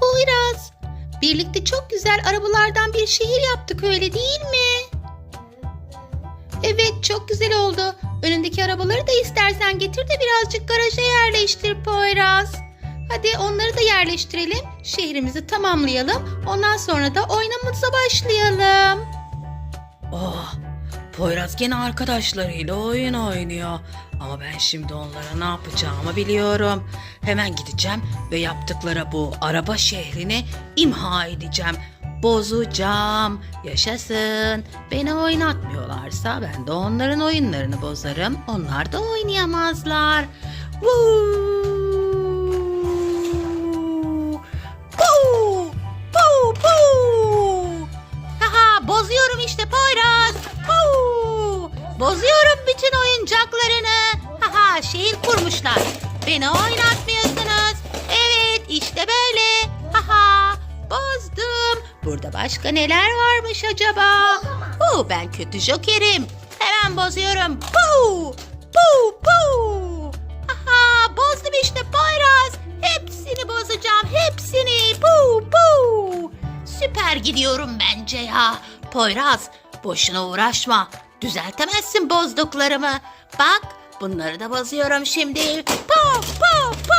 Poyraz, birlikte çok güzel arabalardan bir şehir yaptık öyle değil mi? Evet çok güzel oldu. Önündeki arabaları da istersen getir de birazcık garaja yerleştir Poyraz. Hadi onları da yerleştirelim. Şehrimizi tamamlayalım. Ondan sonra da oynamamıza başlayalım. Poyraz gene arkadaşlarıyla oyun oynuyor. Ama ben şimdi onlara ne yapacağımı biliyorum. Hemen gideceğim ve yaptıkları bu araba şehrini imha edeceğim. Bozacağım. Yaşasın. Beni oynatmıyorlarsa ben de onların oyunlarını bozarım. Onlar da oynayamazlar. Woo! Haha şehir kurmuşlar. Beni oynatmıyorsunuz. Evet işte böyle. Haha bozdum. Burada başka neler varmış acaba? Huu, ben kötü jokerim. Hemen bozuyorum. Puu! Puu! Puu! Haha bozdum işte Poyraz. Hepsini bozacağım. Hepsini. Puu! Puu! Süper gidiyorum bence ya. Poyraz, boşuna uğraşma. Düzeltemezsin bozduklarımı. Bak, bunları da bozuyorum şimdi. Po, po, po.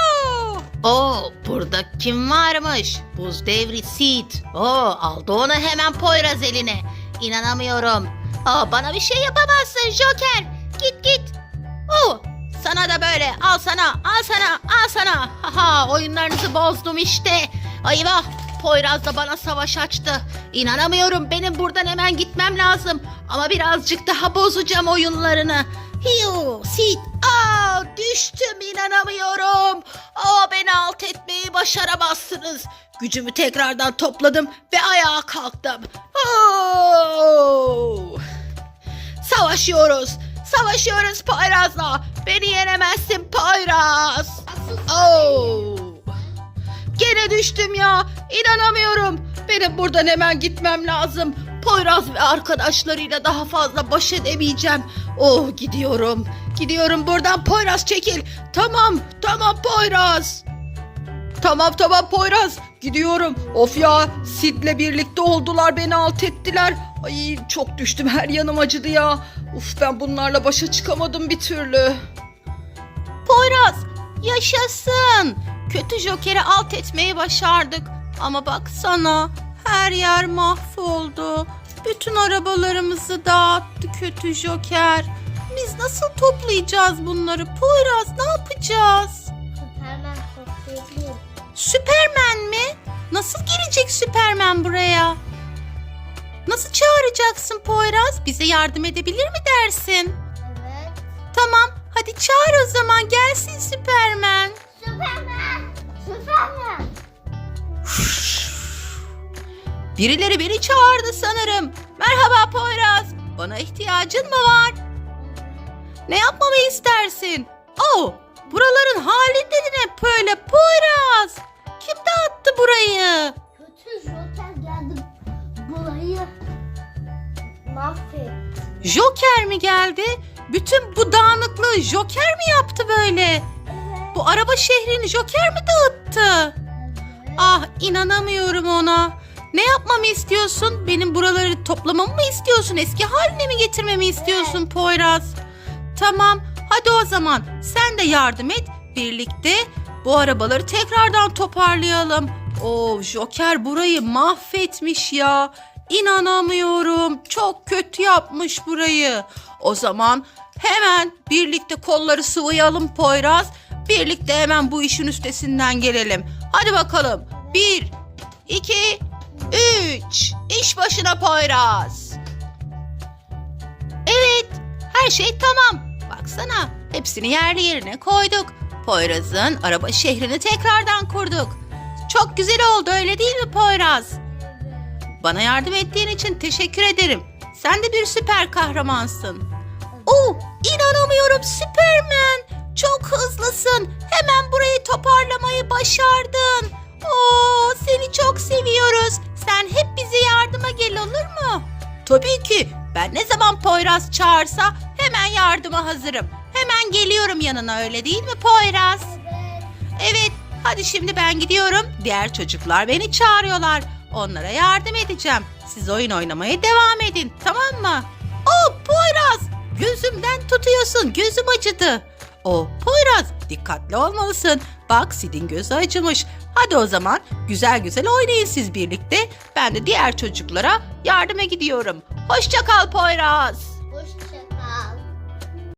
Oo, burada kim varmış? Buz devri Sid. Oo, aldı onu hemen Poyraz eline. İnanamıyorum. Aa, bana bir şey yapamazsın Joker. Git git. Oo, sana da böyle. Al sana, al sana, al sana. Haha, oyunlarınızı bozdum işte. Eyvah, Poyraz da bana savaş açtı. İnanamıyorum benim buradan hemen gitmem lazım. Ama birazcık daha bozacağım oyunlarını. Hiyo, sit, aa düştüm inanamıyorum. Aa beni alt etmeyi başaramazsınız. Gücümü tekrardan topladım ve ayağa kalktım. Oo! Savaşıyoruz. Savaşıyoruz Poyraz'la. Beni yenemezsin Poyraz. Oo! Gene düştüm ya. İnanamıyorum. Benim buradan hemen gitmem lazım. Poyraz ve arkadaşlarıyla daha fazla baş edemeyeceğim. Oh gidiyorum. Gidiyorum buradan Poyraz çekil. Tamam tamam Poyraz. Tamam tamam Poyraz gidiyorum. Of ya Sid'le birlikte oldular beni alt ettiler. Ay çok düştüm her yanım acıdı ya. Uf ben bunlarla başa çıkamadım bir türlü. Poyraz yaşasın. Kötü Joker'i alt etmeyi başardık. Ama baksana her yer mahvoldu. Bütün arabalarımızı dağıttı kötü Joker. Biz nasıl toplayacağız bunları? Poyraz ne yapacağız? Hemen toplayabilirim. Süpermen mi? Nasıl girecek Süpermen buraya? Nasıl çağıracaksın Poyraz? Bize yardım edebilir mi dersin? Evet. Tamam, hadi çağır o zaman gelsin Süpermen. Süpermen! Birileri beni çağırdı sanırım. Merhaba Poyraz. Bana ihtiyacın mı var? Ne yapmamı istersin? Oh, buraların halinde de ne böyle Poyraz? Kim dağıttı burayı? Kötü Joker geldi. Burayı mahvetti. Joker mi geldi? Bütün bu dağınıklığı Joker mi yaptı böyle? Evet. Bu araba şehrini Joker mi dağıttı? Ah inanamıyorum ona. Ne yapmamı istiyorsun? Benim buraları toplamamı mı istiyorsun? Eski haline mi getirmemi istiyorsun Poyraz? Tamam hadi o zaman sen de yardım et. Birlikte bu arabaları tekrardan toparlayalım. Oo Joker burayı mahvetmiş ya. İnanamıyorum. Çok kötü yapmış burayı. O zaman hemen birlikte kolları sıvayalım Poyraz. Birlikte hemen bu işin üstesinden gelelim. Hadi bakalım. Bir, iki, üç. İş başına Poyraz. Evet, her şey tamam. Baksana, hepsini yerli yerine koyduk. Poyraz'ın araba şehrini tekrardan kurduk. Çok güzel oldu öyle değil mi Poyraz? Bana yardım ettiğin için teşekkür ederim. Sen de bir süper kahramansın. Oo, inanamıyorum Süpermen. Çok hızlısın. Hemen burayı toparlamayı başardın. Oo, seni çok seviyoruz. Sen hep bize yardıma gel olur mu? Tabii ki. Ben ne zaman Poyraz çağırsa hemen yardıma hazırım. Hemen geliyorum yanına öyle değil mi Poyraz? Evet. Evet, Hadi şimdi ben gidiyorum. Diğer çocuklar beni çağırıyorlar. Onlara yardım edeceğim. Siz oyun oynamaya devam edin. Tamam mı? Oh Poyraz! Gözümden tutuyorsun. Gözüm acıdı. Oh Poyraz dikkatli olmalısın. Bak Sid'in gözü acımış. Hadi o zaman güzel güzel oynayın siz birlikte. Ben de diğer çocuklara yardıma gidiyorum. Hoşça kal Poyraz.